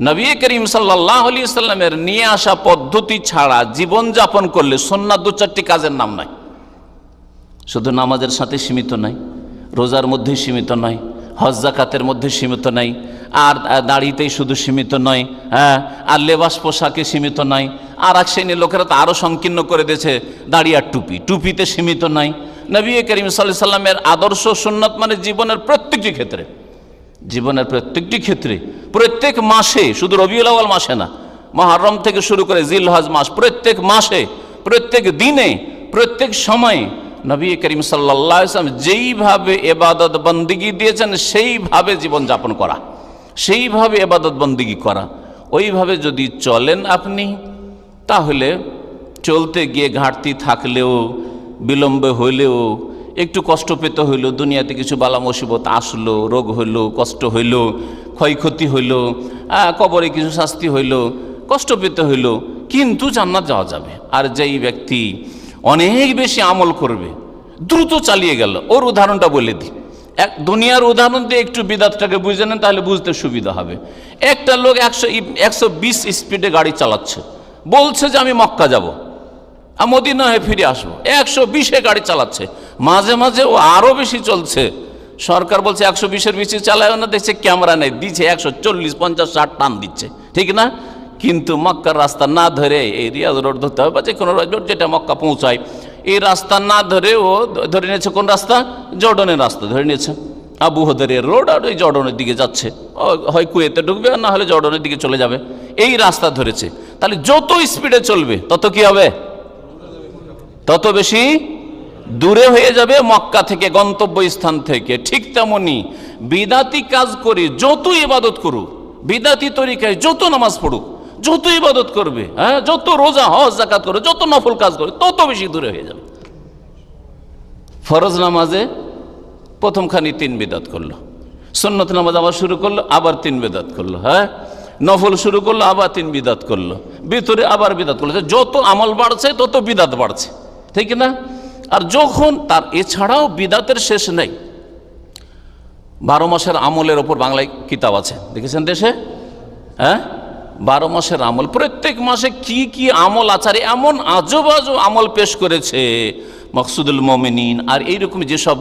নবী করিম সাল্লাহ আলী সাল্লামের নিয়ে আসা পদ্ধতি ছাড়া জীবন যাপন করলে সন্না দু চারটি কাজের নাম নাই। শুধু নামাজের সাথে সীমিত নাই, রোজার মধ্যে সীমিত নয় হজ মধ্যে সীমিত নাই, আর দাড়িতেই শুধু সীমিত নয় হ্যাঁ আর লেবাস পোশাকে সীমিত নয় আর এক শ্রেণির লোকেরা তো আরও সংকীর্ণ করে দিয়েছে, দাড়ি আর টুপি। টুপিতে সীমিত নয় নবী করিম সাল্লাহ সাল্লামের আদর্শ সুন্নত মানে জীবনের প্রত্যেকটি ক্ষেত্রে। জীবনের প্রত্যেকটি ক্ষেত্রে, প্রত্যেক মাসে, শুধু রবিউল আওয়াল মাসে না, মহারম থেকে শুরু করে জিল হজ মাস, প্রত্যেক মাসে, প্রত্যেক দিনে, প্রত্যেক সময়ে নবী করিম সাল্লাহ ইসলাম যেইভাবে এবাদত বন্দিগি দিয়েছেন, সেইভাবে জীবনযাপন করা, সেইভাবে এবাদত বন্দিগি করা। ওইভাবে যদি চলেন আপনি, তাহলে চলতে গিয়ে ঘাটতি থাকলেও, বিলম্ব হইলেও একটু কষ্ট পেতে হইল, দুনিয়াতে কিছু বালা মুসিবত আসলো, রোগ হইল, কষ্ট হইল, ক্ষয়ক্ষতি হইল কবরে কিছু শাস্তি হইল, কষ্ট পেতে হইল, কিন্তু জান্নাত যাওয়া যাবে। আর যেই ব্যক্তি অনেক বেশি আমল করবে, দ্রুত চালিয়ে গেল। ওর উদাহরণটা বলে দিই। এক, দুনিয়ার উদাহরণ দিয়ে একটু বিদাতটাকে বুঝে নেন, তাহলে বুঝতে সুবিধা হবে। একটা লোক একশো একশো বিশ স্পিডে গাড়ি চালাচ্ছে। বলছে যে, আমি মক্কা যাব। আর মদিনা হয়ে ফিরে আসব। একশো বিশে গাড়ি চালাচ্ছে। মাঝে মাঝে ও আরও বেশি চলছে। সরকার বলছে একশো বিশের বেশি চালায় না, দেখছে ক্যামেরা নেই দিচ্ছে একশো চল্লিশ, পঞ্চাশ, ষাট টান দিচ্ছে। ঠিক না? কিন্তু মক্কার রাস্তা না ধরে এই রিয়াজ রোড ধরতে হবে বা যে কোনো রোড যেটা মক্কা পৌঁছায়, এই রাস্তা না ধরে ও ধরে নিয়েছে কোন রাস্তা? জর্ডনের রাস্তা ধরে নিয়েছে। আবু হদরের রোড আর ওই জর্ডনের দিকে যাচ্ছে। হয় কুয়েতে ঢুকবে আর না হলে জর্ডনের দিকে চলে যাবে। এই রাস্তা ধরেছে। তাহলে যত স্পিডে চলবে, তত কি হবে? তত বেশি দূরে হয়ে যাবে মক্কা থেকে গন্তব্য স্থান থেকে। ঠিক তেমনি বিদাতি কাজ করে যত ইবাদত করুক, বিদাতি তরিকায় যত নামাজ পড়ুক, যত ইবাদত করবে হ্যাঁ যত রোজা, হজ জাকাত করবে যত নফল কাজ করবে তত বেশি দূরে হয়ে যাবে। ফরজ নামাজে প্রথমখানি তিন বিদাত করল। সুন্নত নামাজ আবার শুরু করল, আবার তিন বেদাত করল হ্যাঁ? নফল শুরু করল, আবার তিন বিদাত করল। ভিতরে আবার বিদাত করল। যত আমল বাড়ছে, তত বিদাত বাড়ছে। ঠিক না? আর যখন তার এছাড়াও বিদাতের শেষ নেই, বারো মাসের আমলের ওপর বাংলায় কিতাব আছে। দেখেছেন দেশে? হ্যাঁ? বারো মাসের আমল, প্রত্যেক মাসে কি কি আমল আচারে এমন আজব আজব আমল পেশ করেছে। মকসুদুল মমিনিন, আর এইরকম যেসব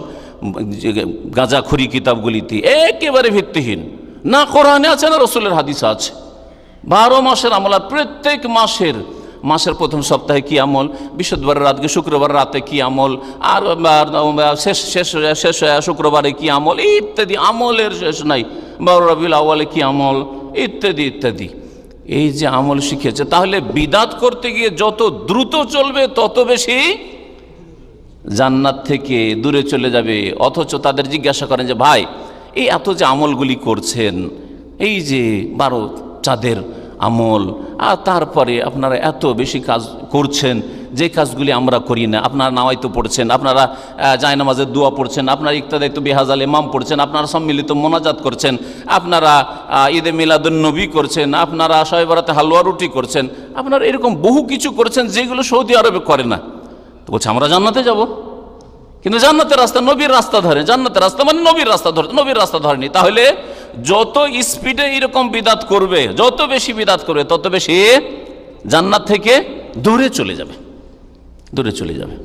গাঁজাখুরি কিতাবগুলিতে একেবারে ভিত্তিহীন, না কোরআনে আছে, না রসুলের হাদিস আছে। বারো মাসের আমল আর প্রত্যেক মাসের মাসের প্রথম সপ্তাহে কি আমল? বৃহস্পতিবার রাতকে শুক্রবার রাতে কি আমল? আর শেষ শেষ শেষ, শুক্রবারে কি আমল? ইত্যাদি, আমলের শেষ নাই। বারো রবিউল আওয়ালে কি আমল? ইত্যাদি ইত্যাদি। এই যে আমল শিখেছে, তাহলে বিদাত করতে গিয়ে যত দ্রুত চলবে, তত বেশি জান্নাত থেকে দূরে চলে যাবে। অথচ তাদের জিজ্ঞাসা করেন যে, ভাই, এই এত যে আমলগুলি করছেন, এই যে বারো চাঁদের আমল। আর তারপরে আপনারা এত বেশি কাজ করছেন, যে কাজগুলি আমরা করি না। আপনারা নাওয়াইতো পড়ছেন, আপনারা জায়নামাজের দোয়া পড়ছেন, আপনারা ইকতাদায়িত্ব বেহাজাল ইমাম পড়ছেন, আপনারা সম্মিলিত মোনাজাত করছেন, আপনারা ঈদে মিলাদুন নবী করছেন, আপনারা শয়বরাতে হালুয়া রুটি করছেন, আপনারা এরকম বহু কিছু করছেন, যেগুলো সৌদি আরবে করে না। তো বলছে, আমরা জান্নাতে যাব। কিন্তু জান্নাতের রাস্তা নবীর রাস্তা ধরে, জান্নাতের রাস্তা মানে নবীর রাস্তা ধরে, নবীর রাস্তা ধরেনি। তাহলে যত স্পিডে এরকম বিদাত করবে, যত বেশি বিদাত করবে, তত বেশি জান্নাত থেকে দূরে চলে যাবে, দূরে চলে যাবে।